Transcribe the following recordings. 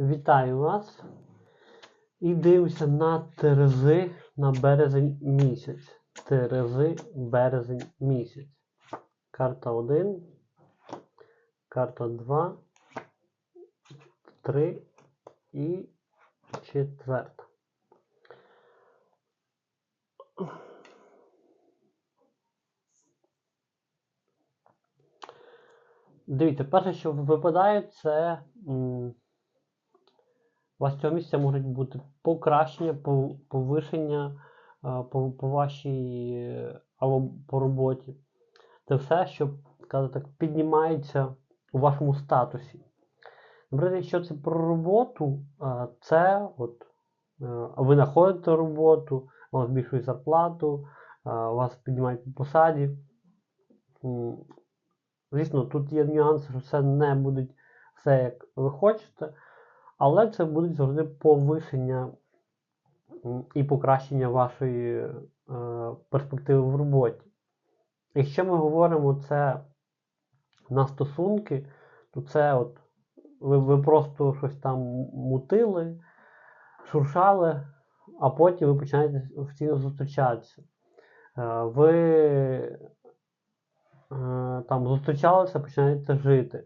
Вітаю вас. І дивимося на Терези на березень місяць. Терези березень місяць. Карта 1, карта 2, 3 і четверта. Дивіться, перше, що випадає, це у вас цього місця можуть бути покращення, повишення по, по вашій е, або по роботі. Це все, що скажімо так, піднімається у вашому статусі. Наприклад, якщо це про роботу, це от, е, ви знаходите роботу, вам збільшують зарплату, вас піднімають по посаді. Звісно, тут є нюанси, що це не буде все, як ви хочете, але це буде завжди повишення і покращення вашої е, перспективи в роботі. Якщо ми говоримо це на стосунки, то це от ви, ви просто щось там мутили, шуршали, а потім ви починаєте офіційно зустрічатися. Е, Ви е, там зустрічалися, починаєте жити. Е,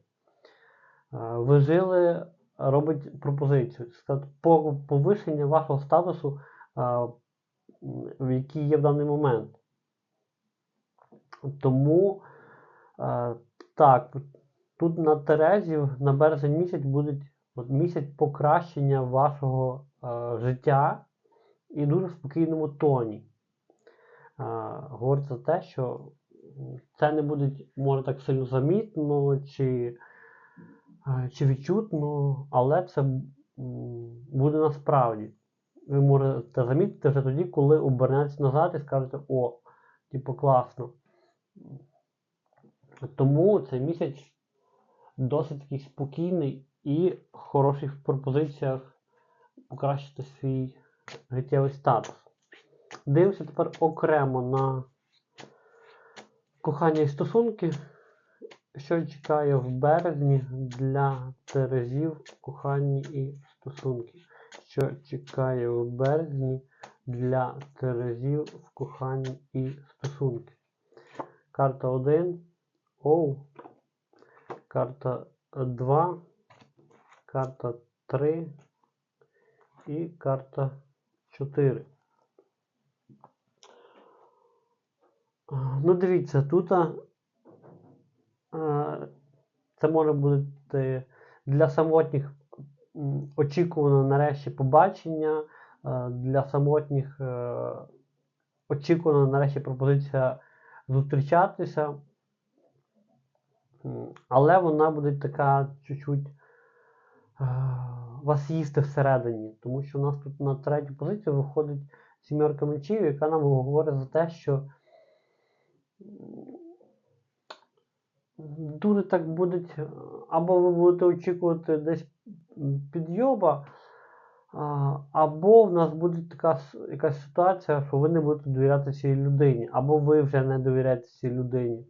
Ви жили, робить пропозицію. Сказати, по- повишення вашого статусу, який є в даний момент. Тому так, тут на Терезі на березень місяць буде от місяць покращення вашого життя і дуже в спокійному тоні. Говорить за те, що це не буде, може так сильно замітно чи, чи відчутно, але це буде насправді. Ви можете замітити вже тоді, коли обернетеся назад і скажете, о, типу класно. Тому цей місяць досить такий спокійний і хороший в пропозиціях покращити свій життєвий статус. Дивимося тепер окремо на кохання і стосунки, що чекає в березні для Терезів кохання і стосунки. Що чекає в березні для Терезів в коханні і стосунки. Карта 1. Оу. Карта 2. Карта 3. І карта 4. Ну, дивіться, тут це може бути для самотніх очікувано нарешті побачення, для самотніх е, очікувана нарешті пропозиція зустрічатися. Але вона буде така чуть-чуть е, вас їсти всередині, тому що у нас тут на третю позицію виходить сімерка мечів, яка нам говорить за те, що дуже так будуть, е, або ви будете очікувати десь підйоба, або в нас буде така якась ситуація, що ви не будете довіряти цій людині, або ви вже не довіряєте цій людині.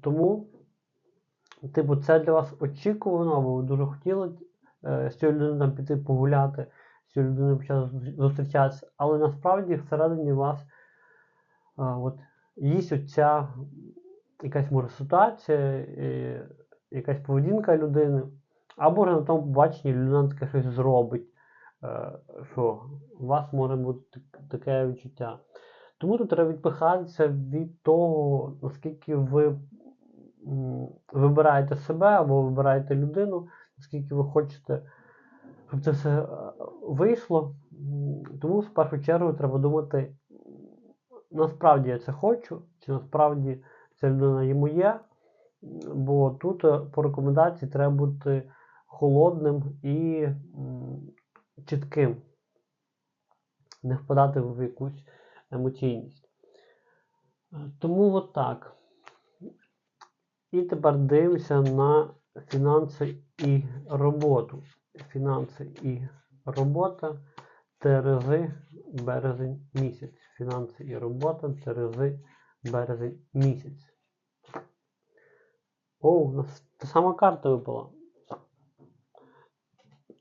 Тому, типу, це для вас очікувано, або ви дуже хотіли е, з цією людиною там піти погуляти, з цією людиною почати зустрічатися, але насправді всередині вас от, є оця якась може ситуація, е, якась поведінка людини, або на тому побаченні людина таке щось зробить, е, що у вас може бути таке відчуття. Тому тут треба відпихатися від того, наскільки ви вибираєте себе або вибираєте людину, наскільки ви хочете, щоб це все е, вийшло. Тому в першу чергу треба думати, насправді я це хочу, чи насправді ця людина йому є. Бо тут е, по рекомендації треба бути холодним і чітким, не впадати в якусь емоційність. Е, Тому от так. І тепер дивимося на фінанси і роботу. Фінанси і робота. Терези, березень місяць. Фінанси і робота, Терези, березень місяць. О, у нас та сама карта випала.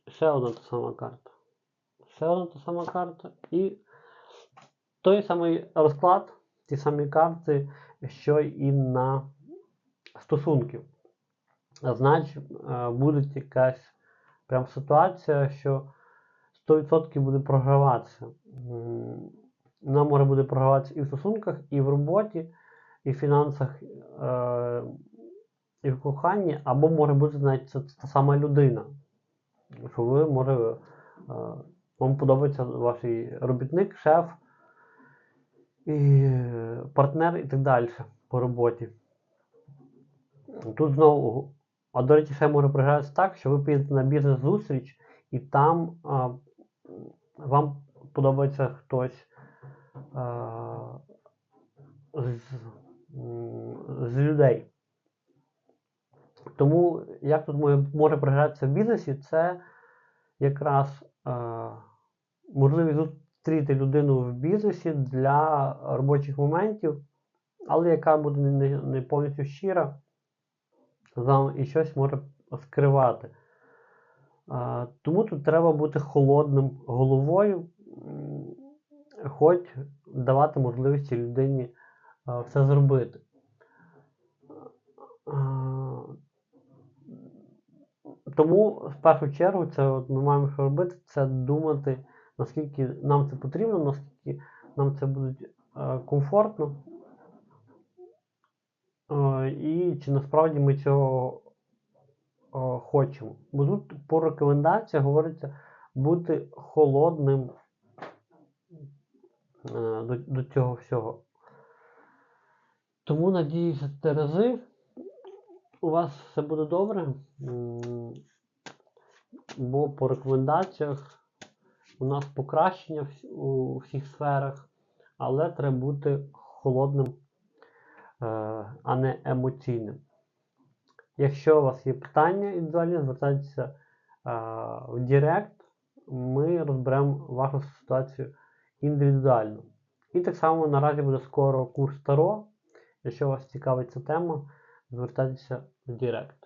ще одна та сама карта. Ще одна та сама карта. І той самий розклад, ті самі карти, що і на стосунків. А Значить, е, буде якась прям ситуація, що 100% буде програватися. Вона може буде програватися і в стосунках, і в роботі, і в фінансах, е, і в коханні, або може бути навіть це та сама людина. Що ви може, е, вам подобається ваш робітник, шеф, і партнер, і так далі по роботі. Тут знову, а до речі, ще може програтися так, що ви підете на бізнес-зустріч, і там а, вам подобається хтось з, з людей. Тому як тут може, може програтися в бізнесі, це якраз а, можливість зустріти людину в бізнесі для робочих моментів, але яка буде не, не- повністю щира і щось може скривати. А, тому тут треба бути холодним головою, хоч давати можливості людині все зробити. Тому в першу чергу це от ми маємо що робити, це думати, наскільки нам це потрібно, наскільки нам це буде е, комфортно. Е, І чи насправді ми цього е, хочемо. Бо тут по рекомендаціях говориться бути холодним е, до, до цього всього. Тому надіюся, Терези, у вас все буде добре. Бо по рекомендаціях у нас покращення у всіх сферах, але треба бути холодним, е, а не емоційним. Якщо у вас є питання індивідуальні, звертайтеся е, в Директ, ми розберемо вашу ситуацію індивідуально. І так само наразі буде скоро курс Таро. Якщо вас цікавить ця тема, звертайтеся в Директ.